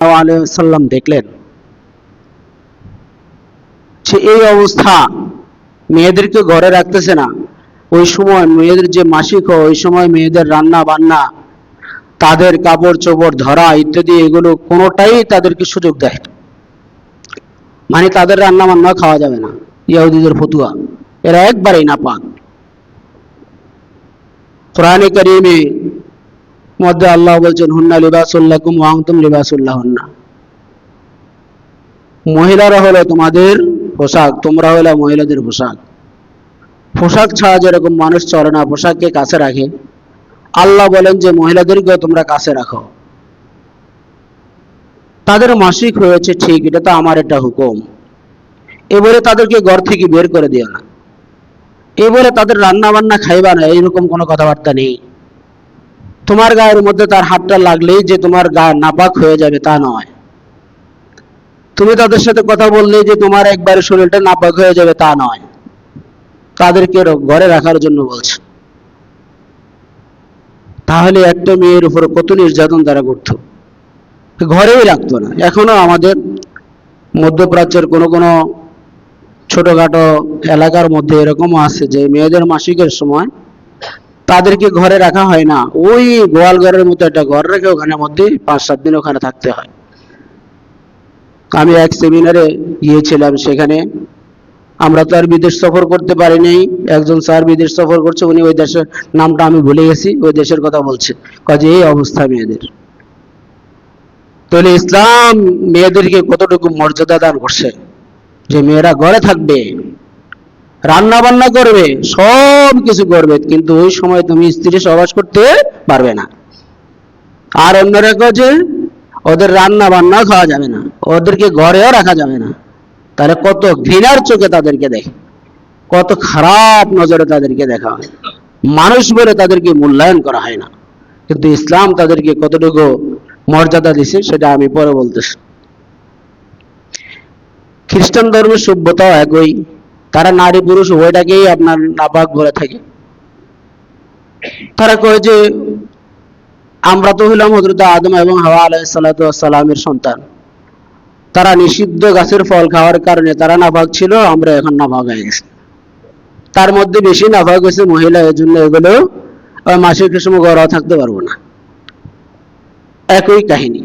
সাল্লাম দেখলেন যে এই অবস্থা মেয়েদেরকে ঘরে রাখতেছে না। ওই সময় মেয়েদের যে মাসিক ওই সময় মেয়েদের রান্না বান্না তাদের কাপড় চোপড় ধরা ইত্যাদি, এগুলো কোনোটাই তাদেরকে সুযোগ দেয় মানে তাদের রান্না বান্না খাওয়া যাবে না, ইয়াহুদিদের ফতুয়া। এরা একবারেই না পাক কোরআনে করিমে মধ্যে আল্লাহ বলছেন, হুন্না লিবাসুল্লাকুম ওয়াংতুম লিবাসুল্লাহ হুন্না মহিলারা হলো তোমাদের পোশাক, তোমরা হলো মহিলাদের পোশাক। পোশাক ছাড়া যেরকম মানুষ চলে না, পোশাককে কাছে রাখে। আল্লাহ বলেন যে, মহিলাদেরকেও তোমরা কাছে রাখো। তাদের মাসিক হয়েছে ঠিক, এটা তো আমার একটা হুকুম। এবারে তাদেরকে ঘর থেকে বের করে দিও না। এবারে তাদের রান্না বান্না খাইবা না এইরকম কোনো কথাবার্তা নেই। তোমার গায়ের মধ্যে তার হাতটা লাগলেই যে তোমার গা নাপাক হয়ে যাবে তা নয়। তুমি তাদের সাথে কথা বললেই যে তোমার একবারে শরীরটা নাপাক হয়ে যাবে তা নয়। তাদেরকে ঘরে রাখার জন্য বলছে। তাহলে একটা মেয়ের উপর কত নির্যাতন তারা করতো? ঘরেই রাখতো না। এখনও আমাদের মধ্যপ্রাচ্যের কোনো কোনো ছোটখাটো এলাকার মধ্যে এরকমও আছে যে মেয়েদের মাসিকের সময় তাদেরকে ঘরে রাখা হয় না। ওই গোয়াল ঘরের মতো একটা ঘর রেখে ওখানে মধ্যে পাঁচ সাত দিন ওখানে থাকতে হয়। আমি এক সেমিনারে গিয়েছিলাম সেখানে। আমরা তো আর বিদেশ সফর করতে পারিনি একজন স্যার বিদেশ সফর করছে, উনি ওই দেশের নামটা আমি ভুলে গেছি, ওই দেশের কথা বলছে। কাজে এই অবস্থা মেয়েদের। তাহলে ইসলাম মেয়েদেরকে কতটুকু মর্যাদা দান করছে? যে মেয়েরা ঘরে থাকবে। রান্না বান্না করবে, সব কিছু করবে, কিন্তু ওই সময় তুমি স্ত্রী সহবাস করতে পারবে না। আর অন্যরা যে ওদের রান্না বান্না খাওয়া যাবে না, ওদেরকে ঘরেও রাখা যাবে না। তাহলে কত ঘৃণার চোখে তাদেরকে দেখে, কত খারাপ নজরে তাদেরকে দেখা হয়। মানুষ বলে তাদেরকে মূল্যায়ন করা হয় না। কিন্তু ইসলাম তাদেরকে কতটুকু মর্যাদা দিছে, সেটা আমি পরে বলতেছি। খ্রিস্টান ধর্মের সভ্যতাও একই। তারা নারী পুরুষ উভয়টাকেই আপনার নাপাক বলে থাকে। তারা কয় যে, আমরা তো হইলাম হজরত আদম এবং হাওয়া আলাইসালামের সন্তান। তারা নিষিদ্ধ গাছের ফল খাওয়ার কারণে তারা নাপাক ছিল, আমরা এখন নাপাক হয়ে গেছি। তার মধ্যে বেশি নাপাক হয়েছে মহিলা এর জন্য এগুলো মাসিক সময় গড়াও থাকতে পারব না। একই কাহিনী।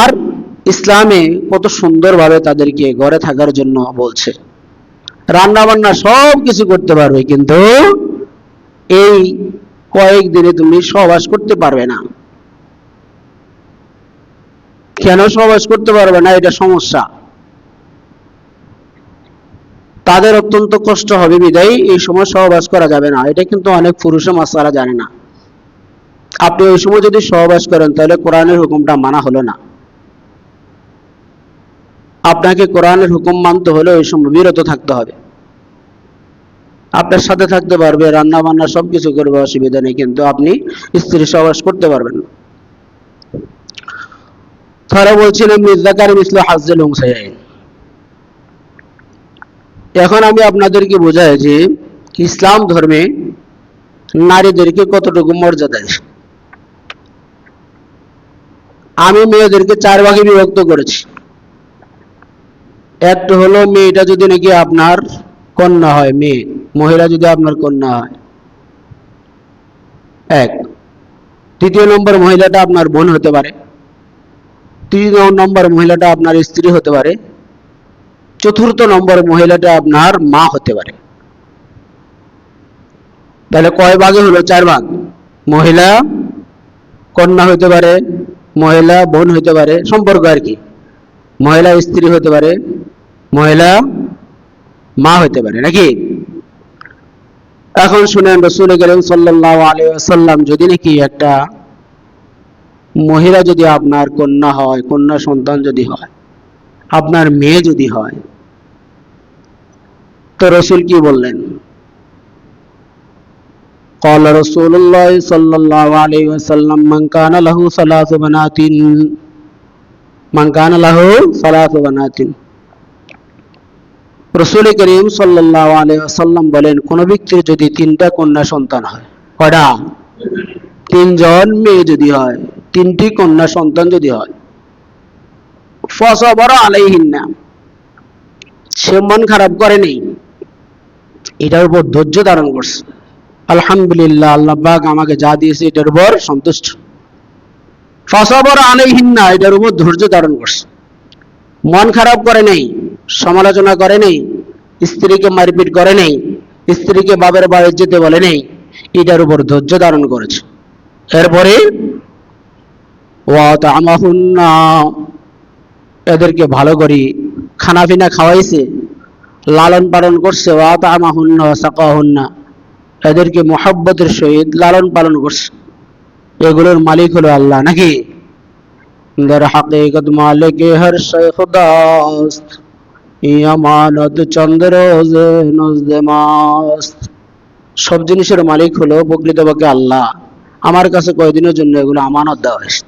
আর ইসলামে কত সুন্দরভাবে তাদেরকে ঘরে থাকার জন্য বলছে। রান্না বান্না সব কিছু করতে পারবে, কিন্তু এই কয়েকদিনে তুমি সহবাস করতে পারবে না। কেন সহবাস করতে পারবে না? এটা সমস্যা। তাদের অত্যন্ত কষ্ট হবে বিদায়, এই সময় সহবাস করা যাবে না। এটা কিন্তু অনেক পুরুষে মাসারা জানে না। আপনি ওই সময় যদি সহবাস করেন, তাহলে কোরআনের হুকুমটা মানা হলো না। আপনাকে কোরআনের হুকুম মানতে হলে ওই সময় বিরত থাকতে হবে। আপনার সাথে থাকতে পারবে রান্না বান্না সবকিছু করবে, অসুবিধা নেই, কিন্তু আপনি স্ত্রী সহবাস করতে পারবেন না। তারা বলছিলেন মির্জাকার মিসল হাজল হুসাইন এখন আমি আপনাদেরকে বোঝাই যে, ইসলাম ধর্মে নারীদেরকে কতটুকু মর্যাদা দেয় আমি মেয়েদেরকে চার ভাগে বিভক্ত করেছি। একটা হলো মেয়েটা যদি নাকি আপনার কন্যা হয়, মেয়ে, মহিলা যদি আপনার কন্যা হয়। এক। তৃতীয় নম্বর মহিলাটা আপনার বোন হতে পারে। তৃতীয় নম্বর মহিলাটা আপনার স্ত্রী হতে পারে। চতুর্থ নম্বর মহিলাটা আপনার মা হতে পারে। তাহলে কয় ভাগে হলো? চার ভাগ। মহিলা, কন্যা হতে পারে, মহিলা, বোন হতে পারে, সম্পর্ক আর কি। মহিলা স্ত্রী হতে পারে মহিলা মা হতে পারে নাকি এখন শুনেন রসুল করিম সাল্লাহ আলিয়াল্লাম যদি নাকি একটা মহিলা যদি আপনার কন্যা হয় কন্যা সন্তান যদি হয় আপনার মেয়ে যদি হয় তো রসুল কি বললেন قال رسول الله صلى الله عليه وسلم من كان له ثلاث بنات মানকান বলেন, কোনো ব্যক্তির যদি তিনটা কন্যা সন্তান হয় কটা তিনজন মেয়ে যদি হয়, তিনটি কন্যা সন্তান যদি হয় ফস ফসবর আলাইহিন্না, সে মন খারাপ করেনি এটার উপর ধৈর্য ধারণ করছে। আলহামদুলিল্লাহ, আল্লাহ আমাকে যা দিয়েছে এটার উপর সন্তুষ্ট। ফসবর আলাইহিন্না, এটার উপর ধৈর্য ধারণ করছে। মন খারাপ করে নেই, সমালোচনা করে নেই, স্ত্রীকে মারপিট করে নেই, স্ত্রীকে বাবার বাড়ি যেতে বলে নেই, এটার উপর ধৈর্য ধারণ করেছে। এরপরে এদেরকে ভালো করে খানা পিনা খাওয়াইছে, লালন পালন করছে, ওয়াতামাহুন্না সাকাহুন্না এদেরকে মোহাব্বতের সহিত লালন পালন করছে। এগুলোর মালিক হলো আল্লাহ নাকি? আমানত চন্দ্র নজদেমাস্ত সব জিনিসের মালিক হলো প্রকৃতপক্ষে আল্লাহ। আমার কাছে কয়েকদিনের জন্য এগুলো আমানত দেওয়া হয়েছে?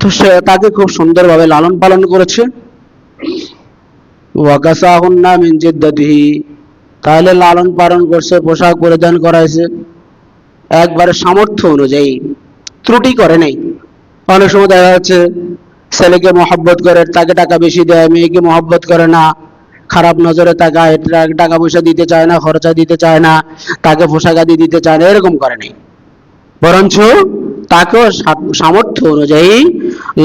তো সে তাকে খুব সুন্দরভাবে লালন পালন করেছে। ওয়াকাসাহুন্না মিন জিদ্দাতিহি। তাহলে লালন পালন করছে, পোশাক পরিধান করাইছে। একবারে সামর্থ্য অনুযায়ী ত্রুটি করে নাই। অনেক সময় দেখা যাচ্ছে, ছেলেকে মহব্বত করে, তাকে টাকা বেশি দেয়, মেয়েকে মহব্বত করে না, খারাপ নজরে তাকায় টাকা পয়সা দিতে চায় না, খরচা দিতে চায় না, তাকে পোশাক আদি দিতে চায় না, এরকম করে নাই। বরঞ্চ তাকেও সামর্থ্য অনুযায়ী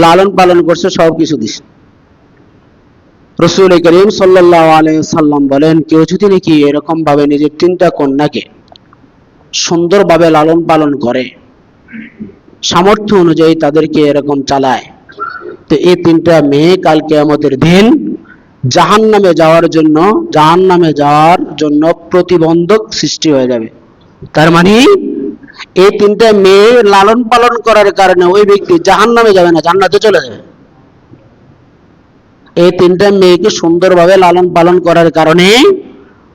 লালন পালন করছে সব কিছু দিছে। রসুল করিম সাল্লাহ সাল্লাম বলেন, কেউ যদি নাকি এরকম ভাবে নিজের তিনটা কন্যাকে সুন্দরভাবে লালন পালন করে। সামর্থ্য অনুযায়ী তাদেরকে এরকম চালায়। তো এই তিনটা মেয়ে কাল কেয়ামতের দিন জাহান নামে যাওয়ার জন্য জাহান নামে যাওয়ার জন্য প্রতিবন্ধক সৃষ্টি হয়ে যাবে। তার মানে এই তিনটা মেয়ে লালন পালন করার কারণে ওই ব্যক্তি জাহান নামে যাবে না, জান্নাতে চলে যাবে। এই তিনটা মেয়েকে সুন্দরভাবে লালন পালন করার কারণে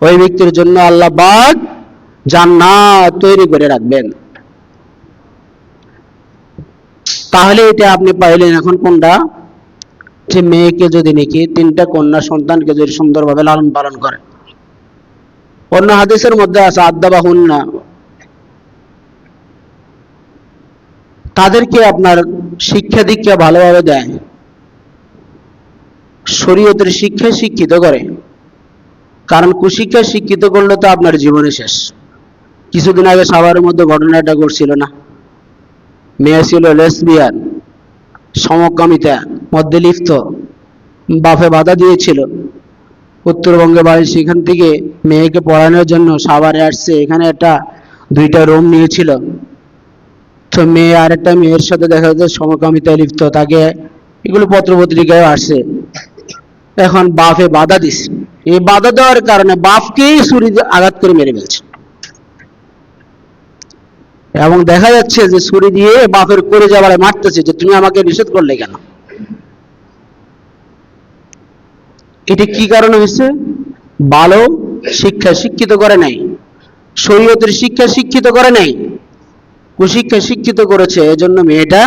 ওই ব্যক্তির জন্য আল্লাহ বাদ জান্নাত তৈরি করে রাখবেন। তাহলে এটা আপনি পাইলেন এখন কোনটা? যে মেয়েকে যদি নাকি, তিনটা কন্যা সন্তানকে যদি সুন্দরভাবে লালন পালন করে। অন্য হাদিসের মধ্যে আছে আদ্দা বা হুন্না তাদেরকে আপনার শিক্ষা দীক্ষা ভালোভাবে দেয়। শরীয়তের শিক্ষায় শিক্ষিত করে। কারণ কুশিক্ষায় শিক্ষিত করলে তো আপনার জীবনে শেষ। কিছুদিন আগে সাভারের মধ্যে ঘটনাটা ঘটছিল না। মেয়ে ছিল লেসবিয়ান সমকামিতা, মধ্যে লিপ্ত, বাপে বাধা দিয়েছিল। উত্তরবঙ্গে বাড়ি সেখান থেকে মেয়েকে পড়ানোর জন্য সাভারে আসছে। এখানে একটা, দুইটা রুম নিয়েছিল। তো মেয়ে আর একটা মেয়ের সাথে দেখা যাচ্ছে সমকামিতায় লিপ্ত। তাকে এগুলো পত্রপত্রিকায় আসছে। এখন বাপে বাধা দিস এই বাধা দেওয়ার কারণে বাপকেই ছুরি আঘাত করে মেরে ফেলছে। এবং দেখা যাচ্ছে যে ছুরি দিয়ে বাপের করে যাওয়ার মারতেছে যে তুমি আমাকে নিষেধ করলে কেন? এটি কি কারণে হয়েছে? ভালো শিক্ষা শিক্ষিত করে নাই, শরীয়তের শিক্ষা শিক্ষিত করে নাই, কুশিক্ষা শিক্ষিত করেছে, এজন্য মেয়েটা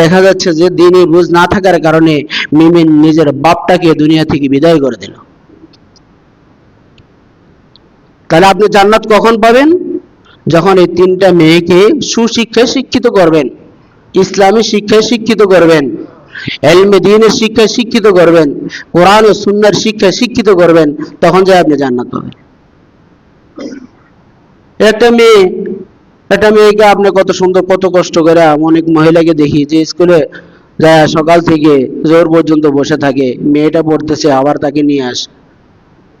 দেখা যাচ্ছে যে দিনে বুঝ না থাকার কারণে মিমিন নিজের বাপটাকে দুনিয়া থেকে বিদায় করে দিল। তাহলে আপনি জান্নাত কখন পাবেন? যখন এই তিনটা মেয়েকে সুশিক্ষায় শিক্ষিত করবেন, ইসলামী শিক্ষায় শিক্ষিত করবেন, এলমে দিনের শিক্ষায় শিক্ষিত করবেন, কোরআন ও সুন্নার শিক্ষায় শিক্ষিত করবেন, তখন যায় আপনি জান্নাত পাবেন। একটা মেয়ে, একটা মেয়েকে আপনি কত সুন্দর, কত কষ্ট করে অনেক মহিলাকে দেখি যে স্কুলে যায়, সকাল থেকে জোর পর্যন্ত বসে থাকে, মেয়েটা পড়তেছে, আবার তাকে নিয়ে আস।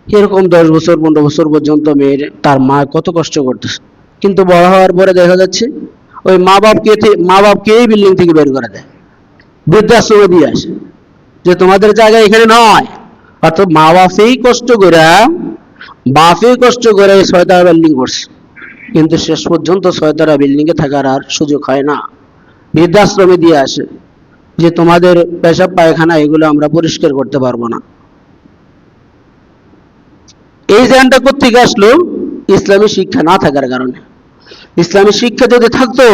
এরকম দশ বছর, পনেরো বছর পর্যন্ত মেয়ের, তার মা কত কষ্ট করতেছে। কিন্তু বড় হওয়ার পরে দেখা যাচ্ছে, ওই মা বাপকে মা বাপকে এই বিল্ডিং থেকে বের করে দেয়? বৃদ্ধাশ্রমে দিয়ে আসে। যে তোমাদের জায়গা এখানে নয়, অর্থাৎ মা বাপেই কষ্ট করে, বাপেই কষ্ট করে এই ছয়তলা বিল্ডিং করছে। কিন্তু শেষ পর্যন্ত বিল্ডিং এ থাকার আর সুযোগ হয় না। বৃদ্ধাশ্রমে দিয়ে আসে। যে তোমাদের পেশাব পায়খানা, এগুলো আমরা পরিষ্কার করতে পারব না। এই জ্ঞানটা কোথেকে আসলো? ইসলামী শিক্ষা না থাকার কারণে। ইসলামী শিক্ষা যদি থাকতো,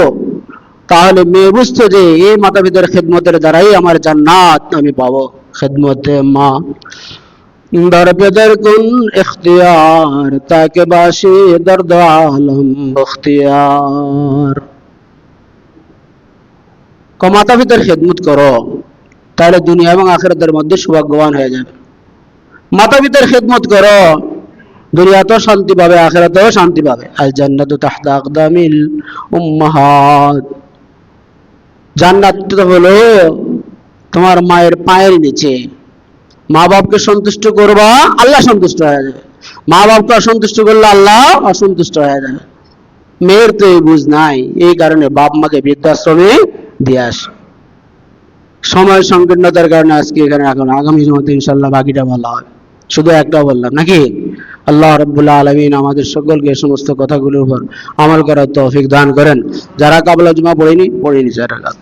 তাহলে মেয়ে বুঝতো যে এই মাতা পিতার খেদমতের দ্বারাই আমার জান্নাত আমি পাবো। খেদমতে মা। দরবেদর কোন এখতিয়ার, তাকে বাসি দর্দ আলম বখতিয়ার ক মাতা পিতার খেদমত করো, তাহলে দুনিয়া এবং আখেরাতের মধ্যে সৌভাগ্যবান হয়ে যাবে। মাতা পিতার খেদমত করো দুনিয়াতেও শান্তি পাবে, আখেরাতেও শান্তি পাবে। আল জান্নাতু তাহতা আকদামিল উম্মাহাত। জান্নাত তো হলো তোমার মায়ের পায়ের নিচে। মা বাপকে সন্তুষ্ট করবা, আল্লাহ সন্তুষ্ট হয়ে যাবে। মা বাপকে অসন্তুষ্ট করলে আল্লাহ অসন্তুষ্ট হয়ে যাবে। মেয়ের তো এই বুঝ নাই, এই কারণে বাপ মাকে বৃদ্ধাশ্রমে দিয়ে আস। সময় সংকীর্ণতার কারণে আজকে এখানে এখন আগামী জমাতে ইনশাল্লাহ বাকিটা বলা হয় শুধু একটা বললাম, নাকি? আল্লাহ রব্বুল্লাহ আলমিন আমাদের সকলকে সমস্ত কথাগুলোর উপর আমল করার তৌফিক দান করেন। যারা কাবলা জমা পড়েনি পড়েনি রাকাত